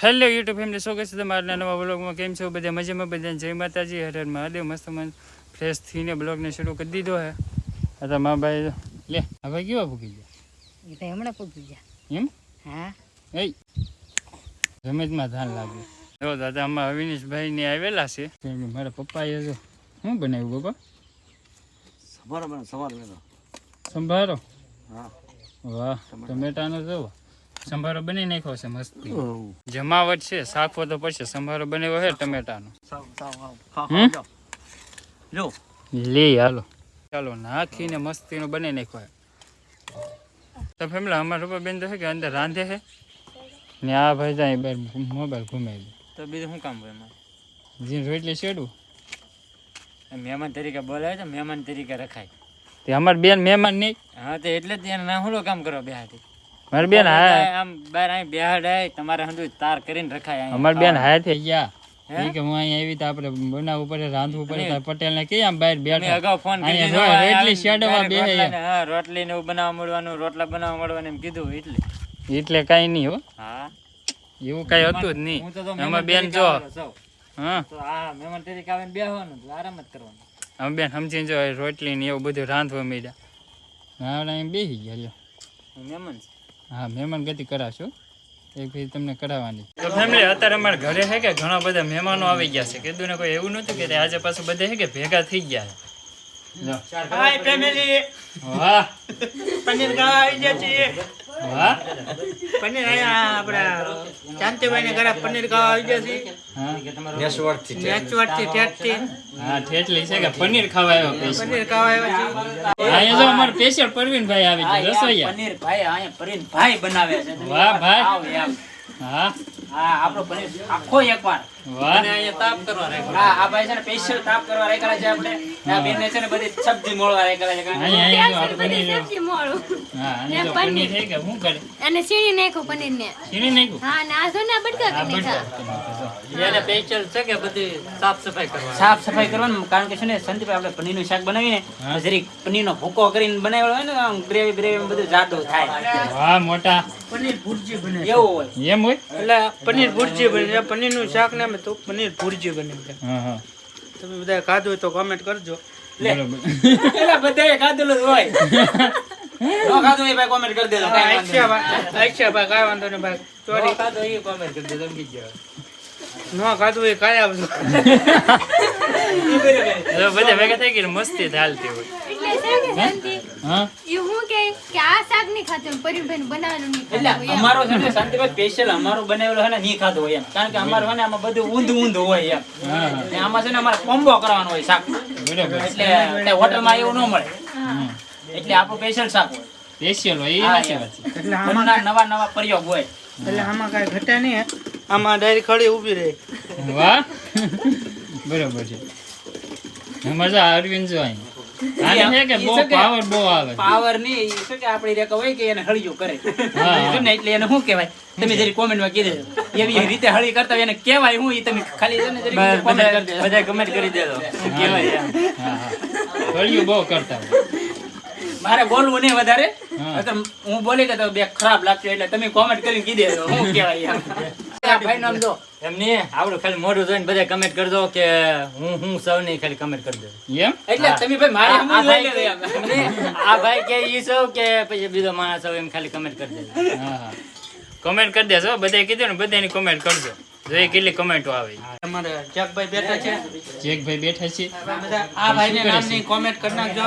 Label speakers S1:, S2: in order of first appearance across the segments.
S1: Hello YouTube family શું કહેશે તમારા? નવા બ્લોગમાં કેમ છો? બધા મજામાં? બધા જય માતાજી. હર હર મહાદેવ. મસ્ત મન ફ્રેશ થઈને બ્લોગને શરૂ કરી દીધો હે. आता મા ભાઈ લે આ ભાઈ કેવા ભૂકી ગયા?
S2: એ ભાઈ હમણાં પૂકી ગયા.
S1: એમ?
S2: હા.
S1: એ રમેજમાં ધાન લાગ્યું. જો દાદા આમાં અવિનેશભાઈ ને આવેલા છે. મારા પપ્પા પપ્પાએ તો શું બનાવ્યું
S3: બાપા? સંભારો સંભારો
S1: સંભારો?
S3: હા.
S1: વાહ ટમેટાનો જો સંભારો બની નાખ્યો છે મસ્તી. જમાવટ છે શાકવો તો પડશે સંભારો બનાવ્યો છે ટમેટાનો. લે હાલો. ચાલો નાખીને મસ્તીનો બની નાખ્યો તો ફેમલા અમારા રૂપા બેન તો છે કે અંદર રાંધે છે ને આ ભાઈ જાય મોબાઈલ ઘુમાવી
S4: તો બીજું શું કામ હોય એમાં?
S1: જીન રોટલી શેડું?
S4: મહેમાન તરીકે બોલાવે છે મહેમાન તરીકે રખાય.
S1: તે અમાર બેન મહેમાન નહીં.
S4: હા તો એટલે જ ના હુલો કામ કરો બેહાથી
S1: મારી બેન હા
S4: આમ બાર અહીં બેહાડાય તમારે હંધુ તાર કરીને રખાય અહીં.
S1: બેન બેન થઈ ગયા? ઈ કે હું અહીં આવી તો આપણે બનાવવું પડે રાંધવું પડે પટેલ ને કે આમ બહાર બેઠા.
S4: અગાઉ ફોન
S1: રોટલી શેડમાં બેહે.
S4: હા રોટલી ને એવું બનાવવા મળવાનું રોટલા બનાવવા મળવાનું એમ કીધું એટલે.
S1: એટલે કાંઈ નહીં હો.
S4: હા.
S1: એવું કઈ હતું જ નહીં.
S4: મહેમાન
S1: બેન જો. હા.
S4: તો આ મહેમાન તરીકે આવીને બેહવાનું આરામ જ કરવાનું.
S1: અમે બેન સમજીને જો રોટલી ને એવું બધું રાંધવા મળ્યા હા બેસી ગયા
S4: મહેમાન.
S1: હા મહેમાન ગતિ કરાવશો એક ભાઈ તમને કરાવવાની. તો ફેમિલી અત્યારે અમારા ઘરે છે કે ઘણા બધા મહેમાનો આવી ગયા છે? કીધું ને કોઈ એવું નતું કે આજે પાછું બધે છે કે ભેગા થઈ ગયા છે?
S3: હાય ફેમિલી
S1: વાહ.
S3: પનીર ખાવા આવી ગયા છીએ.
S1: વાહ.
S3: પનીર આયા આપણા શાંતિભાઈ ને ઘરે પનીર ખાવા આવી ગયા છીએ.
S1: હા?
S3: નેચવટથી ઠેઠ. થી
S1: હા ઠેઠલી છે કે પનીર ખાવા આવ્યો સ્પેશિયલ પરવીનભાઈ આવી ગયા રસોઈયા.
S4: પનીર ભાઈ અહીંયા પનીર ભાઈ બનાવે છે.
S1: વાહ ભાઈ. હા.
S4: હા આપણો પનીર આખો એકવાર.
S1: વાહ.
S4: અહીંયા તાપ કરવા રાખ્યો. હા આ ભાઈ છે ને સ્પેશિયલ તાપ કરવા રાખ્યા છે આપણે. આ બેનને છે ને બધી સબ્જી મોળવા રાખ્યા છે
S1: અહીંયા અહીંયા પનીર
S5: સબ્જી મોળું.
S1: હા અને પનીર છે કે શું કરે?
S5: અને સીણી નાખ્યું પનીર ને
S1: છીણી નાખ્યું?
S5: હા ને જો ને બટકા
S4: કે બધી સાફ સફાઈ કરવાની. સાફ સફાઈ કરવાનું કારણ કે છે ને સંદીપ આપણે પનીરનું શાક બનાવીને જરીક પનીર નો ભૂકો કરીને બનાવેલો હોય ને આમ ગ્રેવી ગ્રેવી બધું જાડો થાય.
S1: વાહ મોટા.
S3: પનીર ભુરજી બને
S4: એવું હોય.
S1: એમ હોય?
S3: એટલે પનીર ભુરજી બને પનીરનું શાક ને તો પનીર ભુરજી બને
S1: હા હા.
S3: તમે બધા ખાધું હોય તો કોમેન્ટ કરજો.
S4: એટલે બધાએ ખાધેલું હોય. ખાધું હોય ભાઈ કોમેન્ટ કરી દેજો
S3: ભાઈ કઈ વાંધો નહીં ભાઈ
S4: ન ખાધો એ comment કરી દેજો, સમજી ગયો.
S3: ન ખાધું એ કાંઈ આવજો
S1: બધા ભેગા થઈ ગઈ મસ્તી ચાલતી હોય. હા?
S5: એ હું કે કે આ શાક નહીં ખાતું પરીભાઈ બનાવેલું નહીં
S4: એટલે
S5: ખાતું.
S4: અમારો છે ને શાંતિભાઈ સ્પેશિયલ અમારું બનાવેલું છે ને નહીં ખાધું હોય એમ. કારણ કે અમારું છે ને આમાં બધું ઊંધું ઊંધું હોય એમ.
S1: હા.
S4: ને આમાં છે ને અમારે કોમ્બો કરવાનો હોય શાક.
S1: બરોબર.
S4: એટલે એટલે હોટલમાં એવું ન મળે. એટલે આપણું સ્પેશિયલ શાક હોય.
S1: સ્પેશિયલ હોય એ નથી. વાત
S3: એટલે આમાં
S4: નવા નવા પ્રયોગ હોય.
S3: એટલે આમાં કાંઈ ઘટે નહીં આમાં ડાયરી ખડી ઊભી રહે.
S1: વાહ. બરોબર છે. મજા અરવિંદ જો અહીં. આને છે કે બહુ પાવર બહુ આવે
S4: પાવર નહીં શું કે આપણી રેક હોય કે એને હળિયું કરે.
S1: હા.
S4: શું એટલે એને શું કહેવાય? તમે જરી કોમેન્ટમાં કીધે. એવી રીતે હળી કરતા હોય એને કહેવાય હું એ તમે ખાલી છે ને જરી કોમેન્ટ કરી દેજો. બધા કમેન્ટ કરી દેજો. શું કહેવાય
S1: હા બહુ કરતા
S4: મારે બોલવું નહીં વધારે.
S1: હું.
S4: બોલી કે તો બે ખરાબ લાગતો એટલે તમે કોમેન્ટ કરીને કીધી દેજો હું કહેવાય એમ આ ભાઈ નામ દો
S6: એમ નહીં આવડું ખાલી મોઢું જોઈને બધા કમેન્ટ કરજો કે હું હું સૌ ખાલી કમેન્ટ કરી દો
S1: એમ?
S4: એટલે તમે ભાઈ મારે
S6: આ- આ
S4: હમું લઈ
S6: ભાઈ કે- આ ભાઈ કે ઈ સૌ કે પછી બીજો માણસ એમ ખાલી કમેન્ટ કરી દેજો.
S1: કમેન્ટ હા. કોમેન્ટ કરી દેજો બધાએ કીધું ને બધાની કમેન્ટ કરજો. જોઈએ કેટલી કમેન્ટો આવે.
S3: અમારે જગભાઈ બેઠા છે.
S1: જેકભાઈ બેઠા છે.
S3: આ ભાઈને નામની કોમેન્ટ કરી નાખજો.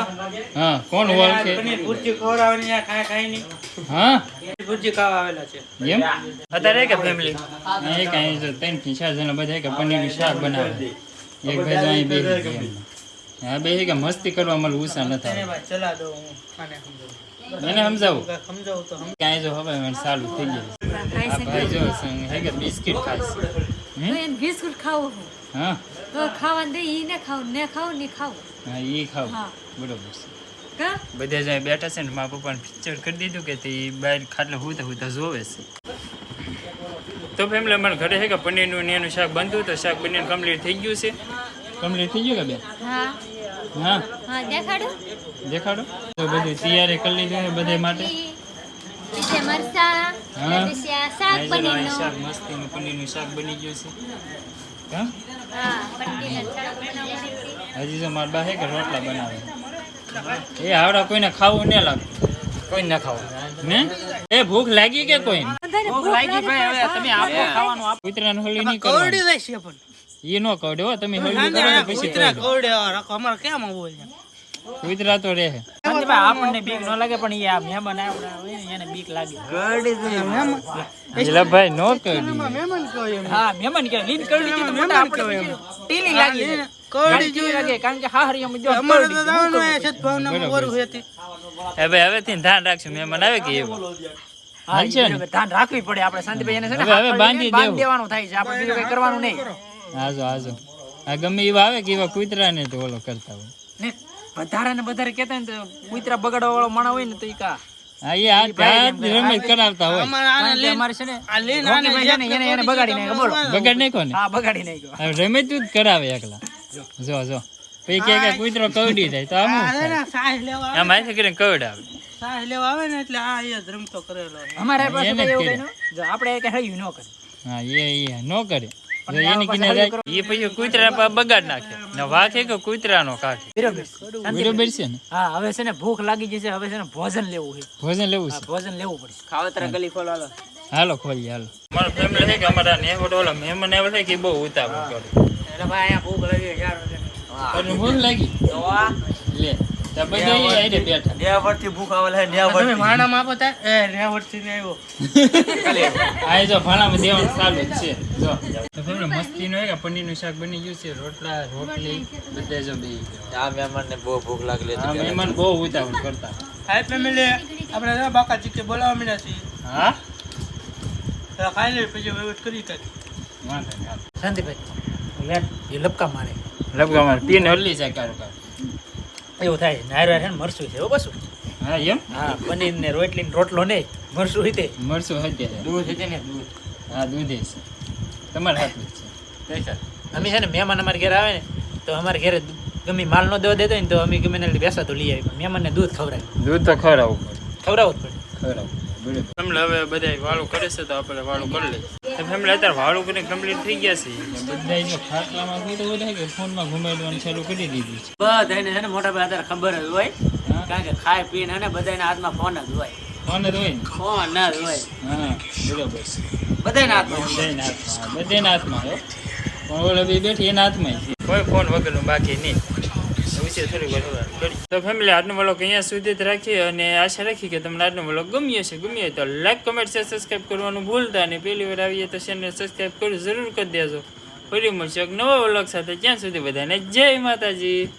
S1: હા કોણ ઓળખે
S3: પનીર ભુરજી ખવડાવવાની આ કાંઈ કાંઈ નહીં
S1: હા?
S3: ભુરજી ખાવા આવેલા છે.
S1: એમ? અત્યારે કે ફેમિલી એક અહીં જો ત્રણથી ચાર જણા બધા કે પનીરનું શાક બનાવે. એક ભાઈ અહીં. હા બે કે મસ્તી કરવા મળે ઉષા નથી
S3: ચલા દો હું આને સમજાવું.
S1: એને સમજાવું?
S3: સમજાવું તો
S1: કાંઈ જો હવે સારું થઈ ગયું. ભાઈ જો સં- હે કે બિસ્કિટ છે.
S5: તો એને બિસ્કુટ ખાવું હું.
S1: હા
S5: તો ખાવાનું દે ઈ ને ખાવું ને ખાવું ને ખાવું
S1: હા એ ખાવ
S5: હા
S1: બરોબર છે બધા જાય બેઠા છે ને મારા પપ્પાને પિક્ચર કરી દીધું કે તે બહાર ખાટલે શું તો જોવે છે તો ફેમિલી અમારા ઘરે છે કે પનીરનું ને એનું શાક બનતું તો શાક પનીર કમ્પ્લીટ થઈ ગયું છે કમ્પ્લીટ થઈ ગયું કે બેન
S5: હા
S1: હા
S5: હા દેખાડો
S1: દેખાડો તો બધું તૈયારી કરી લીધું બધા માટે
S5: મરચા
S1: હા
S5: શાક
S1: જો શાક મસ્તીનું પનીરનું શાક બની ગયું છે. હજી તો મારા બા કે રોટલા બનાવે. એ આવડા કોઈને ખાવું ન લાગતું
S6: કોઈ ના ખાવું.
S1: ને એ ભૂખ લાગી કે કોઈ
S4: ભૂખ લાગી ભાઈ હવે તમે આપો ખાવાનું આપો.
S1: કૂતરાનું હળી નહીં
S3: પણ.
S1: એ નો કવડે હો તમે હળી
S3: ના,
S1: કરો પછી
S3: કૂતરા રાખો અમારે કેમ બોલ
S1: કૂતરા તો રહે.
S4: શાંતિભાઈ આપણને બીક ન લાગે પણ એ આ મહેમાન આવ્યા હોય ને એને બીક લાગે.
S1: એટલે ભાઈ નો કરી
S3: મહેમાન કહેવાય
S4: હા મહેમાન કે લીન કરડી દીધું મોટા આપણે ટીલી લાગી જાય.
S3: કવડી
S4: લાગે કારણ કે હાહરિયામાં જો
S3: અમારે તો દાવાનું હોય સદભાવનામાં
S1: બરાબર.
S3: વરું હતી.
S1: હવે હવે થી ધ્યાન રાખશું મહેમાન આવે કે એવું.
S4: ધ્યાન રાખવી પડે. આપણે શાંતિભાઈ એને છે ને
S1: હવે- હવે બાંધી
S4: દેવાનું થાય છે. આપણે બીજું કઈ કરવાનું નહીં.
S1: હાજો હાજો. આ ગમે એવા આવે કે એવા કૂતરાને તો ઓલો કરતા હોય.
S4: ને વધારે ને વધારે કેતા ને કુતરા બગાડવા વાળો માણા હોય ને તો ઈ કા
S1: હા એ આ ત્યાં જ રમત કરાવતા હોય.
S3: અમારે આને
S4: કારણ કે
S3: લઈને
S4: અમારે છે ને
S3: આ લઈને આને
S4: રોકીભાઈ છે ને એને એને બગાડી નાખ્યો બોલો.
S1: બગાડ નાખો ને?
S4: હા બગાડી નાખ્યો.
S1: રમત જ કરાવે એકલા. જો. જો પછી કે કે કૂતરો કવડી જાય તો આમ?
S3: સાહ લેવા આવે
S1: આમ હાથે કરીને કવડાવે
S3: સાહ લેવા આવે ને એટલે આ એ રમતો કરેલો
S4: અમારે પાસે એવું કઈ જો આપણે કઈ હળ્યું ન કરે.
S1: હા એ એ નો કરે. એની કિને જાય એ પછી કૂતરા બગાડ નાખે. ને વાઘે કે કૂતરાનો કાઢે?
S4: બરોબર.
S1: છે ને?
S4: હા હવે છે ને ભૂખ લાગી જશે હવે છે ને ભોજન લેવું છે.
S1: ભોજન લેવું છે?
S4: ભોજન લેવું પડશે. ખાવતરા ગલી ખોલવા
S1: હાલો. ખોલીએ હાલો. મારો ફેમિલી છે કે અમારા નેવડ ઓલો મહેમાન આવે છે કે બહુ ઉતાવળ કરે.
S4: ભાઈ ભૂખ લાગી
S1: ભૂખ લાગી? લે. કે પનીરનું શાક બની ગયું છે? રોટલા રોટલી બધે જો બે.
S6: આ મહેમાનને બહુ ભૂખ લાગેલી
S1: આ મહેમાન બહુ ઉતાવળ કરતા.
S3: હાય ફેમિલી આપણે બાકા ચીકે બોલાવા મીડા છીએ.
S1: હા?
S3: ખાઈ લે પછી વહીવટ કરી કાઢી.
S1: વાંધો
S4: શાંતિભાઈ લે એ લપકા મારે.
S1: લબકા મારે. પીને હલ્લી જાય કારો કારો.
S4: એવું થાય. નાયરા છે ને મરસું છે હો બસું
S1: હા એમ?
S4: હા પનીર ને રોટલી ને રોટલો નહીં મરસું રીતે
S1: મરસું હત્યા
S6: દૂધ છે ને દૂધ.
S1: હા દૂધે છે. તમારા હાથમાં છે.
S6: કઈ
S4: અમે છે ને મહેમાન અમારા ઘરે આવે ને તો અમારા ઘરે ગમે માલ નો દેવા દેતો ને તો અમે ગમે બેસા તો લઈ આવી મહેમાનને દૂધ ખવડાવે.
S1: દૂધ તો ખવડાવવું પડે.
S4: ખવડાવવું જ પડે.
S1: ખવડાવવું ફેમિલી હવે બધા વાળું કરે છે તો આપણે વાળું કરી લઈએ. ફેમિલી અત્યારે વાળું કરીને કમ્પ્લીટ થઈ ગયા છે. બધા જો ખાટલામાં બધા કે ફોનમાં ઘુમાડવાનું ચાલુ કરી દીધું છે.
S4: બધાને છે ને મોટા ભાઈ અત્યારે ખબર જ હોય.
S1: હા.
S4: કારણ કે ખાય પીને ને બધાના હાથમાં ફોન જ હોય.
S1: ફોન જ હોય
S4: ફોન જ હોય.
S1: હા બરોબર
S4: બધાના હાથમાં
S1: બધાના હાથમાં બધાના હાથમાં હો. પણ ઓલો બી બેઠી એના હાથમાં કોઈ ફોન વગરનું બાકી નહીં. તો ફેમિલી આજનો વ્લોગ અહીંયા સુધી જ રાખીએ અને આશા રાખી કે તમને આજનો વ્લોગ ગમ્યો છે ગમ્યો તો લાઈક કમેન્ટ શેર સબસ્ક્રાઈબ કરવાનું ભૂલતા અને પહેલી વાર આવીએ તો શેરને સબસ્ક્રાઈબ કરી જરૂર કરી દેજો. ફરી મળશે એક નવા વ્લોગ સાથે. ત્યાં સુધી બધાને જય માતાજી.